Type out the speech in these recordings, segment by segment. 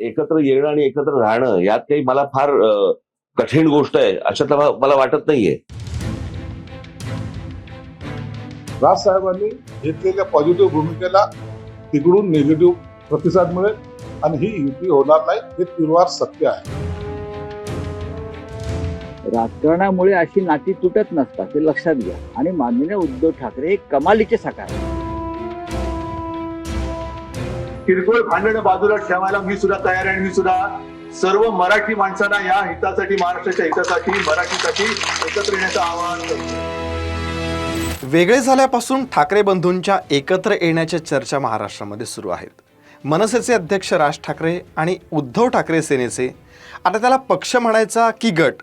एकत्र येणं आणि एकत्र राहणं यात काही मला फार कठीण गोष्ट आहे अशातला मला- मला वाटत नाहीये. राज साहेबांनी घेतलेल्या पॉझिटिव्ह भूमिकेला तिकडून निगेटिव्ह प्रतिसाद मिळेल आणि ही युती होणार नाही हे तिरवार सत्य आहे. राजकारणामुळे अशी नाती तुटत नसतात ते लक्षात घ्या. आणि माननीय उद्धव ठाकरे हे कमालीचे साकार किरकोळ भांडणं बाजूला ठेवायला मी सुद्धा तयार आहे आणि मी सुद्धा सर्व मराठी माणसांना या हितासाठी महाराष्ट्राच्या हितासाठी मराठीसाठी एकत्र येण्याचं आवाहन करतो. वेगळे झाल्यापासून ठाकरे बंधूंच्या एकत्र येण्याच्या चर्चा महाराष्ट्रामध्ये सुरू आहेत. मनसेचे अध्यक्ष राज ठाकरे आणि उद्धव ठाकरे सेनेचे. आता त्याला पक्ष म्हणायचा की गट?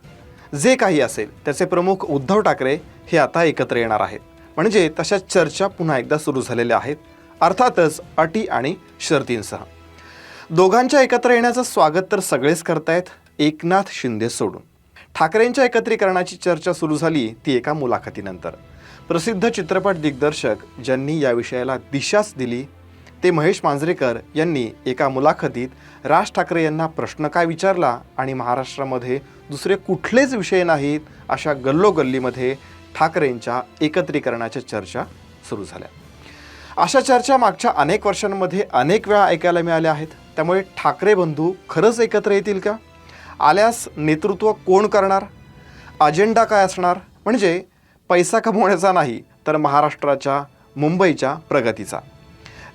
जे काही असेल त्याचे प्रमुख उद्धव ठाकरे हे आता एकत्र येणार आहेत. म्हणजे तशा चर्चा पुन्हा एकदा सुरू झालेल्या आहेत. अर्थातच अटी आणि शर्तींसह. दोघांच्या एकत्र येण्याचं स्वागत तर सगळेच करतायत एकनाथ शिंदे सोडून. ठाकरेंच्या एकत्रीकरणाची चर्चा सुरू झाली ती एका मुलाखतीनंतर. प्रसिद्ध चित्रपट दिग्दर्शक ज्यांनी या विषयाला दिशाच दिली ते महेश मांजरेकर यांनी एका मुलाखतीत राज ठाकरे यांना प्रश्न काय विचारला आणि महाराष्ट्रामध्ये दुसरे कुठलेच विषय नाहीत अशा गल्लोगल्लीमध्ये ठाकरेंच्या एकत्रीकरणाच्या चर्चा सुरू झाल्या. अशा चर्चा मागच्या अनेक वर्षांमध्ये अनेक वेळा ऐकायला मिळाल्या आहेत. त्यामुळे ठाकरे बंधू खरंच एकत्र येतील का? आल्यास नेतृत्व कोण करणार? अजेंडा काय असणार? म्हणजे पैसा कमवण्याचा नाही तर महाराष्ट्राच्या मुंबईच्या प्रगतीचा.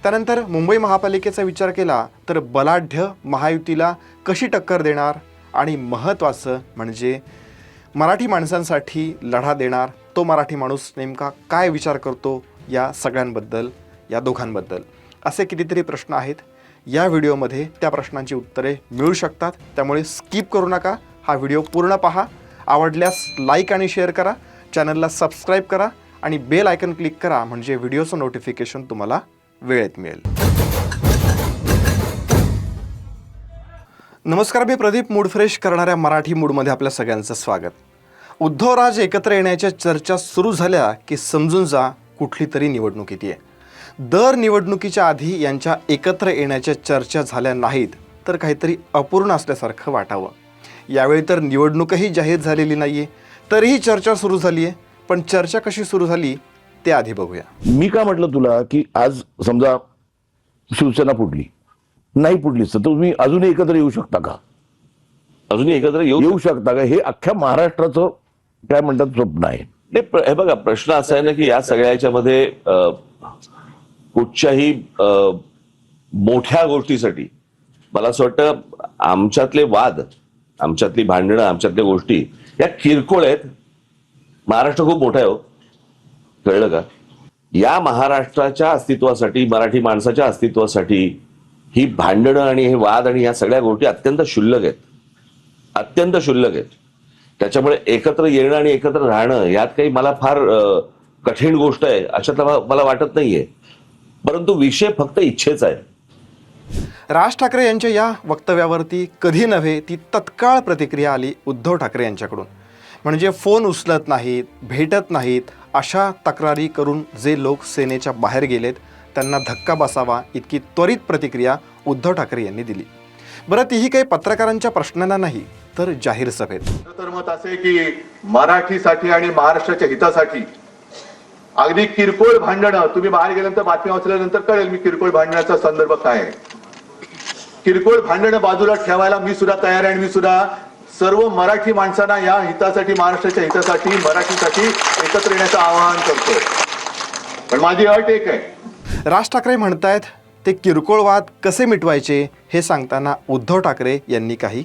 त्यानंतर मुंबई महापालिकेचा विचार केला तर बलाढ्य महायुतीला कशी टक्कर देणार? आणि महत्त्वाचं म्हणजे मराठी माणसांसाठी लढा देणार तो मराठी माणूस नेमका काय विचार करतो या सगळ्यांबद्दल या दोघांबद्दल. असे कितीतरी प्रश्न आहेत. या व्हिडिओमध्ये त्या प्रश्नांची उत्तरे मिळू शकतात. त्यामुळे स्किप करू नका. हा व्हिडिओ पूर्ण पहा. आवडल्यास लाईक आणि शेअर करा. चॅनलला सबस्क्राईब करा आणि बेल आयकन क्लिक करा म्हणजे व्हिडिओचं नोटिफिकेशन तुम्हाला वेळेत मिळेल. नमस्कार मी प्रदीप मूड फ्रेश करणाऱ्या मराठी मूडमध्ये आपल्या सगळ्यांचं स्वागत. उद्धवराज एकत्र येण्याच्या चर्चा सुरू झाल्या की समजून जा कुठली तरी निवडणूक येते दर निवडणुकीच्या आधी यांच्या एकत्र येण्याच्या चर्चा झाल्या नाहीत तर काहीतरी अपूर्ण असल्यासारखं वाटावं. यावेळी तर निवडणूकही जाहीर झालेली नाही आहे तरीही चर्चा सुरू झाली आहे पण चर्चा कशी सुरू झाली ते आधी बघूया. मी का म्हटलं तुला की आज समजा शिवसेना फुटली नाही फुटलीच तर तुम्ही अजूनही एकत्र येऊ शकता का? अजूनही एकत्र येऊ येऊ शकता का? हे अख्ख्या महाराष्ट्राचं काय म्हणतात स्वप्न आहे. हे बघा प्रश्न असा आहे ना की या सगळ्या याच्यामध्ये अ, कुठच्याही मोठ्या गोष्टीसाठी. मला असं वाटतं आमच्यातले वाद आमच्यातली भांडणं आमच्यातल्या गोष्टी या किरकोळ आहेत. महाराष्ट्र खूप मोठा आहे हो. कळलं का? या महाराष्ट्राच्या अस्तित्वासाठी मराठी माणसाच्या अस्तित्वासाठी ही भांडणं आणि हे वाद आणि या सगळ्या गोष्टी अत्यंत क्षुल्लक आहेत. अत्यंत क्षुल्लक आहेत. त्याच्यामुळे एकत्र येणं आणि एकत्र राहणं यात काही मला फार कठीण गोष्ट आहे अशातला मला वाटत नाहीये. परंतु विषय फक्त इच्छेचा आहे राज ठाकरे यांच्या या वक्तव्यावरती कधी नव्हे ती तत्काळ प्रतिक्रिया आली उद्धव ठाकरे यांच्याकडून. म्हणजे फोन उचलत नाहीत भेटत नाहीत अशा तक्रारी करून जे लोक सेनेच्या बाहेर गेलेत त्यांना धक्का बसावा इतकी त्वरित प्रतिक्रिया उद्धव ठाकरे यांनी दिली. बरं तीही काही पत्रकारांच्या प्रश्नांना नाही तर जाहीर सभेत. तर मत असे की मराठीसाठी आणि महाराष्ट्राच्या हितासाठी अगदी किरकोळ भांडणं. तुम्ही बाहेर गेल्यानंतर बातम्या वाचल्यानंतर कळेल मी किरकोळ भांडणाचा संदर्भ काय आहे. किरकोळ भांडणं बाजूला ठेवायला मी सुद्धा तयार आहे आणि मी सुद्धा सर्व मराठी माणसांना या हितासाठी महाराष्ट्राच्या हितासाठी मराठीसाठी एकत्र येण्याचं आवाहन करतो पण माझी अट एक आहे. राज ठाकरे म्हणतायत ते किरकोळ वाद कसे मिटवायचे? हे सांगताना उद्धव ठाकरे यांनी काही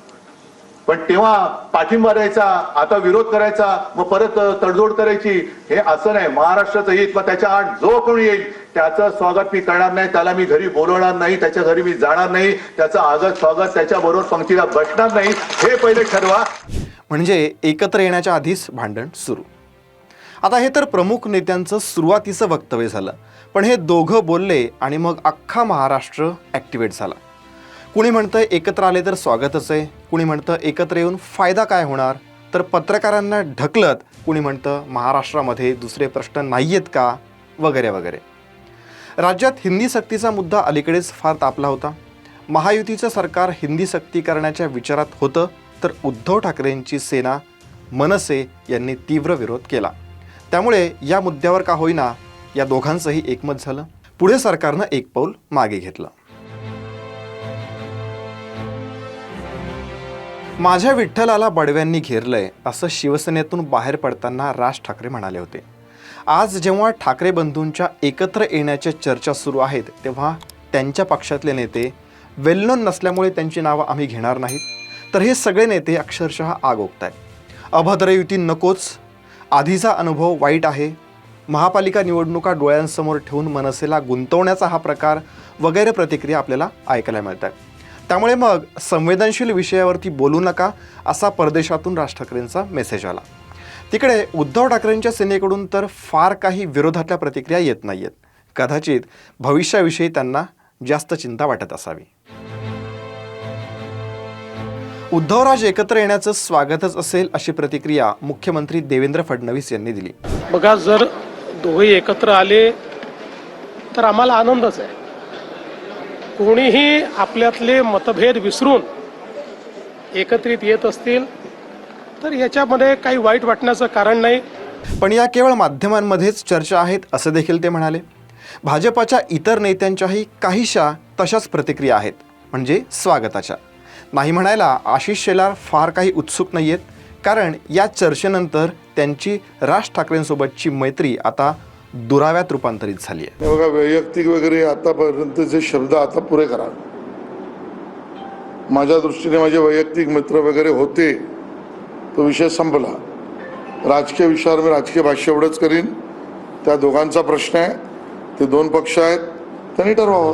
पण तेव्हा पाठिंबा द्यायचा आता विरोध करायचा मग परत तडजोड करायची हे असं नाही. महाराष्ट्राचं हित मग त्याच्या आड जो कोणी येईल त्याचं स्वागत मी करणार नाही त्याला मी घरी बोलवणार नाही त्याच्या घरी मी जाणार नाही त्याचं आगत स्वागत त्याच्या बरोबर पंक्तीला बसणार नाही हे पहिले ठरवा. म्हणजे एकत्र येण्याच्या आधीच भांडण सुरू. आता हे तर प्रमुख नेत्यांचं सुरुवातीचं वक्तव्य झालं. पण हे दोघं बोलले आणि मग अख्खा महाराष्ट्र ॲक्टिवेट झाला. कुणी म्हणतं एकत्र आले तर स्वागतच आहे कुणी म्हणतं एकत्र येऊन फायदा काय होणार? तर पत्रकारांना ढकलत कुणी म्हणतं महाराष्ट्रामध्ये दुसरे प्रश्न नाही आहेत का? वगैरे वगैरे. राज्यात हिंदी सक्तीचा मुद्दा अलीकडेच फार तापला होता. महायुतीचं सरकार हिंदी सक्ती करण्याच्या विचारात होतं तर उद्धव ठाकरेंची सेना मनसे यांनी तीव्र विरोध केला. त्यामुळे या मुद्द्यावर का होईना या दोघांचंही एकमत झालं. पुढे सरकारनं एक पाऊल मागे घेतलं. माझ्या विठ्ठलाला बडव्यांनी घेरलंय असं शिवसेनेतून बाहेर पडताना राज ठाकरे म्हणाले होते. आज जेव्हा ठाकरे बंधूंच्या एकत्र येण्याच्या चर्चा सुरू आहेत तेव्हा त्यांच्या पक्षातले नेते वेल नोन नसल्यामुळे त्यांची नावं आम्ही घेणार नाहीत तर हे सगळे नेते अक्षरशः आग ओकताय अभद्र युती नकोच आधीचा अनुभव वाईट आहे महापालिका निवडणुका डोळ्यांसमोर ठेवून मनसेला गुंतवण्याचा हा प्रकार वगैरे प्रतिक्रिया आपल्याला ऐकायला मिळतात. त्यामुळे मग संवेदनशील विषयावरती बोलू नका असा परदेशातून राज ठाकरेंचा मेसेज आला. तिकडे उद्धव ठाकरेंच्या सेनेकडून तर फार काही विरोधातल्या प्रतिक्रिया येत नाही आहेत कदाचित भविष्याविषयी त्यांना जास्त चिंता वाटत असावी. उद्धवराज एकत्र येण्याचं स्वागतच असेल अशी प्रतिक्रिया मुख्यमंत्री देवेंद्र फडणवीस यांनी दिली. बघा जर दोघे एकत्र आले तर आम्हाला आनंदच आहे. कोणीही आपल्यातले मतभेद विसरून एकत्रित येत असतील तर याच्यामध्ये काही वाईट वाटण्याचं कारण नाही. पण या केवळ माध्यमांमध्येच चर्चा आहेत असं देखील ते म्हणाले. भाजपाच्या इतर नेत्यांच्याही काहीशा तशाच प्रतिक्रिया आहेत म्हणजे स्वागताच्या. नाही म्हणायला आशिष शेलार फार काही उत्सुक नाही आहेत कारण या चर्चेनंतर त्यांची राज ठाकरेंसोबतची मैत्री आता दुराव्यात रूपांतरित झाली आहे. बघा वैयक्तिक वगैरे आतापर्यंतचे शब्द आता पुरे करा. माझ्या दृष्टीने माझे वैयक्तिक मित्र वगैरे होते तो विषय संपला. राजकीय विषयावर मी राजकीय भाष्य एवढंच करीन. त्या दोघांचा प्रश्न आहे. ते दोन पक्ष आहेत. त्यांनी ठरवावं.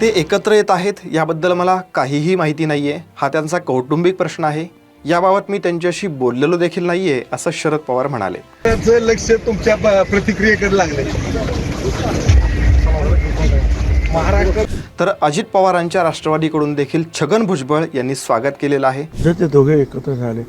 ते एकत्र येत आहेत याबद्दल मला काहीही माहिती नाही आहे हा त्यांचा कौटुंबिक प्रश्न आहे. याबाबत मी त्यांच्याशी बोललेलो देखील नाही आहे असं शरद पवार म्हणाले. त्याचं लक्ष तुमच्या प्रतिक्रियेकडे लागले महाराष्ट्र तर अजित पवारांच्या राष्ट्रवादीकडून देखील छगन भुजबळ यांनी स्वागत केलेलं आहे. जर ते दोघे एकत्र झाले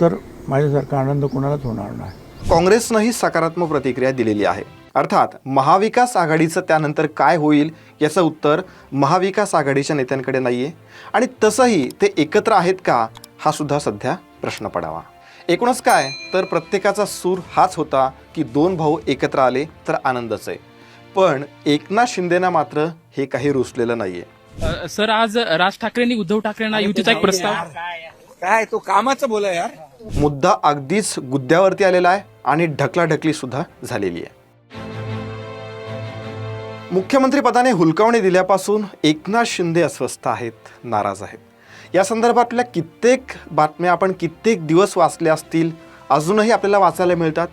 तर माझ्यासारखा आनंद कोणालाच होणार नाही. काँग्रेसनंही सकारात्मक प्रतिक्रिया दिलेली आहे. अर्थात महाविकास आघाडीचं त्यानंतर काय होईल याचं उत्तर महाविकास आघाडीच्या नेत्यांकडे नाही आहे आणि तसंही ते एकत्र आहेत का हा सुद्धा सध्या प्रश्न पडावा. एकूणच काय? तर प्रत्येकाचा सूर हाच होता की दोन भाऊ एकत्र आले तर आनंदच आहे. पण एकनाथ शिंदेना मात्र हे काही रुसलेलं नाहीये. अ, सर आज राज ठाकरेंनी उद्धव ठाकरेंना युतीचा एक प्रस्ताव काय तो कामाचं बोला यार. मुद्दा अगदीच गुद्द्यावरती आलेला आहे आणि ढकलाढकली सुद्धा झालेली आहे. मुख्यमंत्री पदाने हुलकावणी दिल्यापासून एकनाथ शिंदे अस्वस्थ आहेत नाराज आहेत. या संदर्भातल्या कित्येक बातम्या आपण कित्येक दिवस वाचल्या असतील अजूनही आपल्याला वाचायला मिळतात.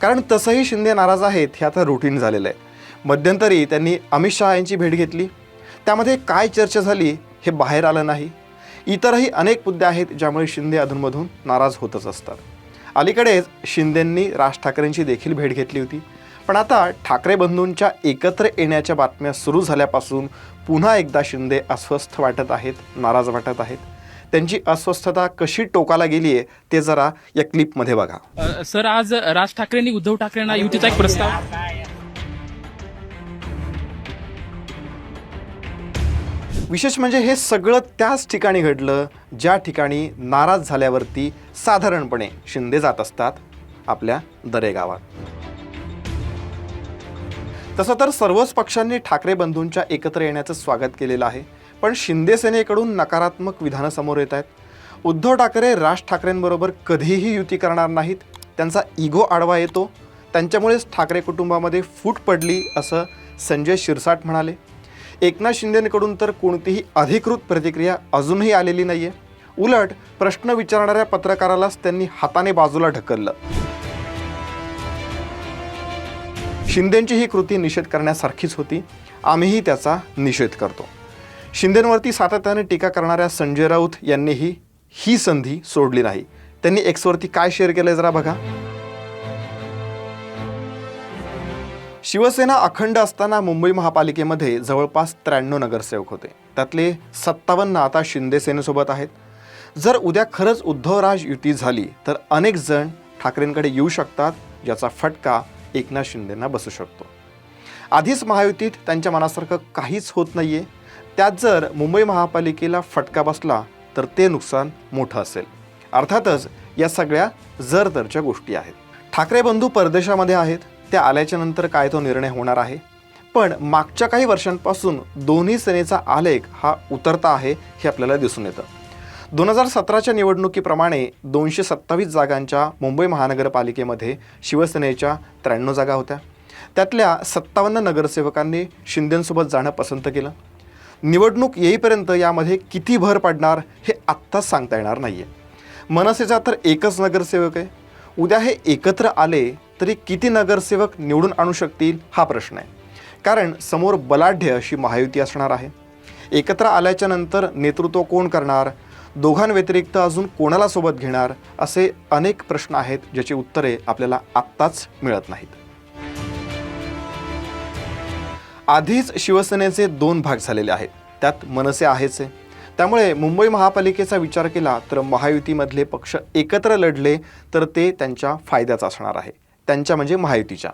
कारण तसंही शिंदे नाराज आहेत हे आता रुटीन झालेलं आहे. मध्यंतरी त्यांनी अमित शहा यांची भेट घेतली. त्यामध्ये काय चर्चा झाली हे बाहेर आलं नाही. इतरही अनेक मुद्दे आहेत ज्यामुळे शिंदे अधूनमधून नाराज होतच असतात. अलीकडेच शिंदेंनी राज ठाकरेंची देखील भेट घेतली होती. पण आता ठाकरे बंधूंच्या एकत्र येण्याच्या बातम्या सुरू झाल्यापासून पुन्हा एकदा शिंदे अस्वस्थ वाटत आहेत नाराज वाटत आहेत. त्यांची अस्वस्थता कशी टोकाला गेली आहे ते जरा या क्लिपमध्ये बघा. सर आज राज ठाकरेंनी उद्धव ठाकरेंना युतीचा एक प्रस्ताव. विशेष म्हणजे हे सगळं त्याच ठिकाणी घडलं ज्या ठिकाणी नाराज झाल्यावरती साधारणपणे शिंदे जात असतात आपल्या दरे गावात तसं तर सर्वच पक्षांनी ठाकरे बंधूंच्या एकत्र येण्याचं स्वागत केलेलं आहे. पण शिंदे सेनेकडून नकारात्मक विधानं समोर येत आहेत. उद्धव ठाकरे राज ठाकरेंबरोबर कधीही युती करणार नाहीत. त्यांचा इगो आडवा येतो. त्यांच्यामुळेच ठाकरे कुटुंबामध्ये फूट पडली असं संजय शिरसाट म्हणाले. एकनाथ शिंदेकडून तर कोणतीही अधिकृत प्रतिक्रिया अजूनही आलेली नाही आहे उलट प्रश्न विचारणाऱ्या पत्रकारालाच त्यांनी हाताने बाजूला ढकललं. शिंदेंची ही कृती निषेध करण्यासारखीच होती. आम्हीही त्याचा निषेध करतो. शिंदेंवरती सातत्याने टीका करणाऱ्या संजय राऊत यांनीही ही संधी सोडली नाही. त्यांनी एक्सवरती काय शेअर केलं जरा बघा. शिवसेना अखंड असताना मुंबई महापालिकेमध्ये जवळपास त्र्याण्णव नगरसेवक होते. त्यातले सत्तावन्न आता शिंदे सेनेसोबत आहेत. जर उद्या खरंच उद्धवराज युती झाली तर अनेक जण ठाकरेंकडे येऊ शकतात ज्याचा फटका एकनाथ शिंदेंना बसू शकतो. आधीच महायुतीत त्यांच्या मनासारखं काहीच होत नाही आहे त्यात जर मुंबई महापालिकेला फटका बसला तर ते नुकसान मोठं असेल. अर्थातच या सगळ्या जरदरच्या गोष्टी आहेत. ठाकरे बंधू परदेशामध्ये आहेत. त्या आल्याच्यानंतर काय तो निर्णय होणार आहे? पण मागच्या काही वर्षांपासून दोन्ही सेनेचा आलेख हा उतरता आहे हे आपल्याला दिसून येतं. दोन हजार सतराच्या निवडणुकीप्रमाणे दोनशे सत्तावीस जागांच्या मुंबई महानगरपालिकेमध्ये शिवसेनेच्या त्र्याण्णव जागा होत्या. त्यातल्या सत्तावन्न नगरसेवकांनी शिंदेंसोबत जाणं पसंत केलं. निवडणूक येईपर्यंत यामध्ये किती भर पडणार हे आत्ताच सांगता येणार नाही आहे मनसेचा तर एकच नगरसेवक आहे. उद्या हे एकत्र आले तरी किती नगरसेवक निवडून आणू शकतील हा प्रश्न आहे. कारण समोर बलाढ्य अशी महायुती असणार आहे. एकत्र आल्याच्यानंतर नेतृत्व कोण करणार? दोघांव्यतिरिक्त अजून कोणाला सोबत घेणार असे अनेक प्रश्न आहेत ज्याची उत्तरे आपल्याला आत्ताच मिळत नाहीत. आधीच शिवसेनेचे दोन भाग झालेले आहेत. त्यात मनसे आहेच आहे. त्यामुळे मुंबई महापालिकेचा विचार केला तर महायुतीमधले पक्ष एकत्र लढले तर ते त्यांच्या फायद्याचं असणार आहे. त्यांच्या म्हणजे महायुतीच्या.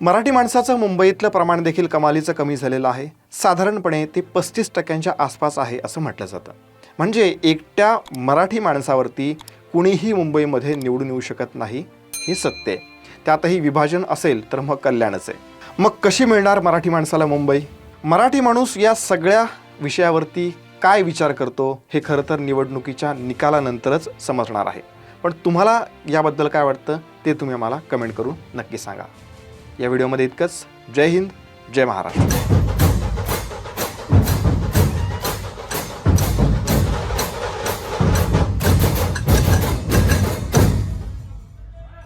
मराठी माणसाचं मुंबईतलं प्रमाण देखील कमालीचं कमी झालेलं आहे. साधारणपणे ते पस्तीस टक्क्यांच्या आसपास आहे असं म्हटलं जातं. म्हणजे एकट्या मराठी माणसावरती कुणीही मुंबईमध्ये निवडून येऊ शकत नाही हे सत्य आहे. त्यातही विभाजन असेल तर मग कल्याणच आहे. मग कशी मिळणार मराठी माणसाला मुंबई? मराठी माणूस या सगळ्या विषयावरती काय विचार करतो हे खरं तर निवडणुकीच्या निकालानंतरच समजणार आहे. पण तुम्हाला याबद्दल काय वाटतं ते तुम्ही आम्हाला कमेंट करून नक्की सांगा. या व्हिडिओमध्ये इतकंच. जय हिंद जय महाराष्ट्र.